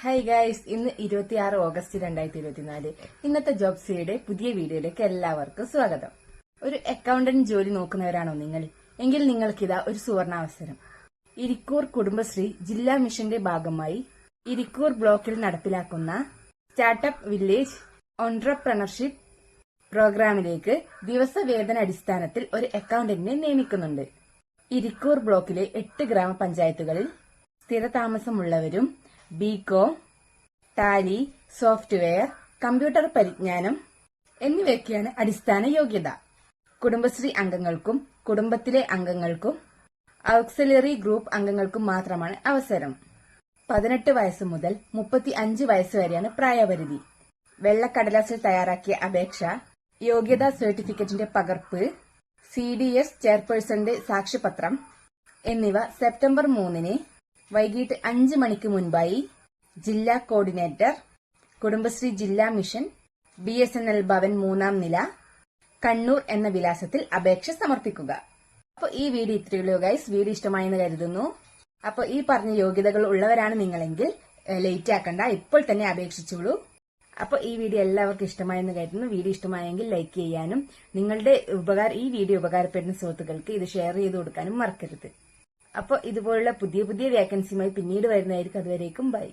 Hi guys ഇന്ന് ഇരുപത്തിയാറ് August രണ്ടായിരത്തി ഇരുപത്തിനാല്. ഇന്നത്തെ ജോബ് സിയുടെ പുതിയ വീഡിയോയിലേക്ക് എല്ലാവർക്കും സ്വാഗതം. ഒരു അക്കൗണ്ടന്റ് ജോലി നോക്കുന്നവരാണോ നിങ്ങൾ? എങ്കിൽ നിങ്ങൾക്കിതാ ഒരു സുവർണാവസരം. ഇരിക്കൂർ കുടുംബശ്രീ ജില്ലാ മിഷന്റെ ഭാഗമായി ഇരിക്കൂർ ബ്ലോക്കിൽ നടപ്പിലാക്കുന്ന സ്റ്റാർട്ടപ്പ് വില്ലേജ് ഓൺട്രപ്രണർഷിപ്പ് പ്രോഗ്രാമിലേക്ക് ദിവസവേതന അടിസ്ഥാനത്തിൽ ഒരു അക്കൗണ്ടന്റിനെ നിയമിക്കുന്നുണ്ട്. ഇരിക്കൂർ ബ്ലോക്കിലെ എട്ട് ഗ്രാമപഞ്ചായത്തുകളിൽ സ്ഥിരതാമസമുള്ളവരും ബികോം ടാലി സോഫ്റ്റ്വെയർ കമ്പ്യൂട്ടർ പരിജ്ഞാനം എന്നിവയൊക്കെയാണ് അടിസ്ഥാന യോഗ്യത. കുടുംബശ്രീ അംഗങ്ങൾക്കും കുടുംബത്തിലെ അംഗങ്ങൾക്കും ഔക്സിലറി ഗ്രൂപ്പ് അംഗങ്ങൾക്കും മാത്രമാണ് അവസരം. പതിനെട്ട് വയസ്സ് മുതൽ മുപ്പത്തി അഞ്ച് വയസ്സ് വരെയാണ് പ്രായപരിധി. വെള്ളക്കടലാസിൽ തയ്യാറാക്കിയ അപേക്ഷ യോഗ്യതാ സർട്ടിഫിക്കറ്റിന്റെ പകർപ്പ് സി ഡി എസ് ചെയർപേഴ്സന്റെ സാക്ഷ്യപത്രം എന്നിവ സെപ്റ്റംബർ മൂന്നിന് വൈകിട്ട് അഞ്ച് മണിക്ക് മുൻപായി ജില്ലാ കോർഡിനേറ്റർ കുടുംബശ്രീ ജില്ലാ mission B S N L Bhavan മൂന്നാം നില കണ്ണൂർ എന്ന വിലാസത്തിൽ അപേക്ഷ സമർപ്പിക്കുക. അപ്പോൾ ഈ വീഡിയോ ഇത്രയുള്ളൂ ഗൈസ് വീഡിയോ ഇഷ്ടമായെന്ന് കരുതുന്നു. അപ്പോൾ ഈ പറഞ്ഞ യോഗ്യതകൾ ഉള്ളവരാണ് നിങ്ങളെങ്കിൽ ലേറ്റ് ആക്കണ്ട. ഇപ്പോൾ തന്നെ അപേക്ഷിച്ചോളൂ. അപ്പോൾ ഈ വീഡിയോ എല്ലാവർക്കും ഇഷ്ടമായെന്ന് കരുതുന്നു. വീഡിയോ ഇഷ്ടമായെങ്കിൽ ലൈക്ക് ചെയ്യാനും നിങ്ങളുടെ ഉപകാരം ഈ വീഡിയോ ഉപകാരപ്പെടുന്ന സുഹൃത്തുക്കൾക്ക് ഇത് ഷെയർ ചെയ്ത് കൊടുക്കാനും മറക്കരുത്. അപ്പോൾ ഇതുപോലുള്ള പുതിയ പുതിയ വേക്കൻസിയുമായി പിന്നീട് വരുന്നതായിരിക്കും. അതുവരേക്കും ബൈ